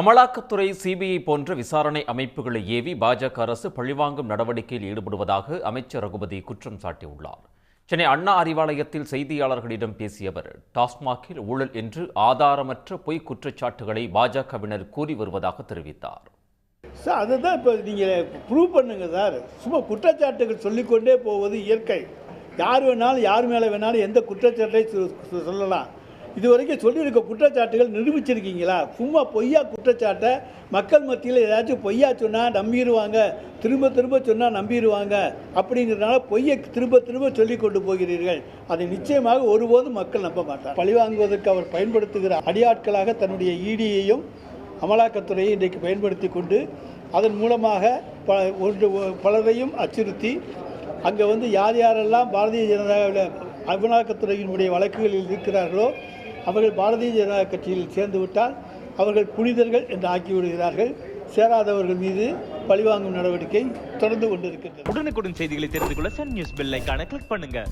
அமலாக்கத்துறை சிபிஐ போன்ற விசாரணை அமைப்புகளை ஏவி பாஜக அரசு பழிவாங்கும் நடவடிக்கையில் ஈடுபடுவதாக அமைச்சர் ரகுபதி குற்றம் சாட்டியுள்ளார். சென்னை அண்ணா அறிவாலயத்தில் செய்தியாளர்களிடம் பேசிய அவர் டாஸ்மாகில் ஊழல் என்று ஆதாரமற்ற பொய் குற்றச்சாட்டுகளை பாஜகவினர் கூறி வருவதாக தெரிவித்தார். சார் அதை தான் இப்போ நீங்கள் ப்ரூவ் பண்ணுங்க சார். சும்மா குற்றச்சாட்டுகள் சொல்லிக்கொண்டே போவது இயற்கை. யார் வேணாலும் யார் மேலே வேணாலும் எந்த குற்றச்சாட்டை சொல்லலாம். இது வரைக்கும் சொல்லியிருக்க குற்றச்சாட்டுகள் நிரூபிச்சிருக்கீங்களா? சும்மா பொய்யா குற்றச்சாட்டை மக்கள் மத்தியில் ஏதாச்சும் பொய்யா சொன்னால் நம்பிடுவாங்க திரும்ப திரும்ப சொன்னால் நம்பிடுவாங்க அப்படிங்கிறதுனால பொய்யை திரும்ப திரும்ப சொல்லி கொண்டு போகிறீர்கள். அதை நிச்சயமாக ஒருபோதும் மக்கள் நம்ப மாட்டார் பழிவாங்குவதற்கு அவர் பயன்படுத்துகிற அடியாட்களாக தன்னுடைய ஈடியையும் அமலாக்கத்துறையை இன்றைக்கு பயன்படுத்தி கொண்டு அதன் மூலமாக ப ஒன்று பலரையும் அச்சுறுத்தி அங்கே வந்து யார் யாரெல்லாம் பாரதிய ஜனதாவில் அமலாக்கத்துறையினுடைய வழக்குகளில் இருக்கிறார்களோ அவர்கள் பாரதிய ஜனதா கட்சியில் சேர்ந்து விட்டால் அவர்கள் புனிதர்கள் என்று ஆக்கிவிடுகிறார்கள். சேராதவர்கள் மீது பழிவாங்கும் நடவடிக்கை தொடர்ந்து கொண்டிருக்கிறது உடனுக்குடன் செய்திகளை தெரிந்து கொள்ள சன் நியூஸ் பெல்லைக்கான கிளிக் பண்ணுங்கள்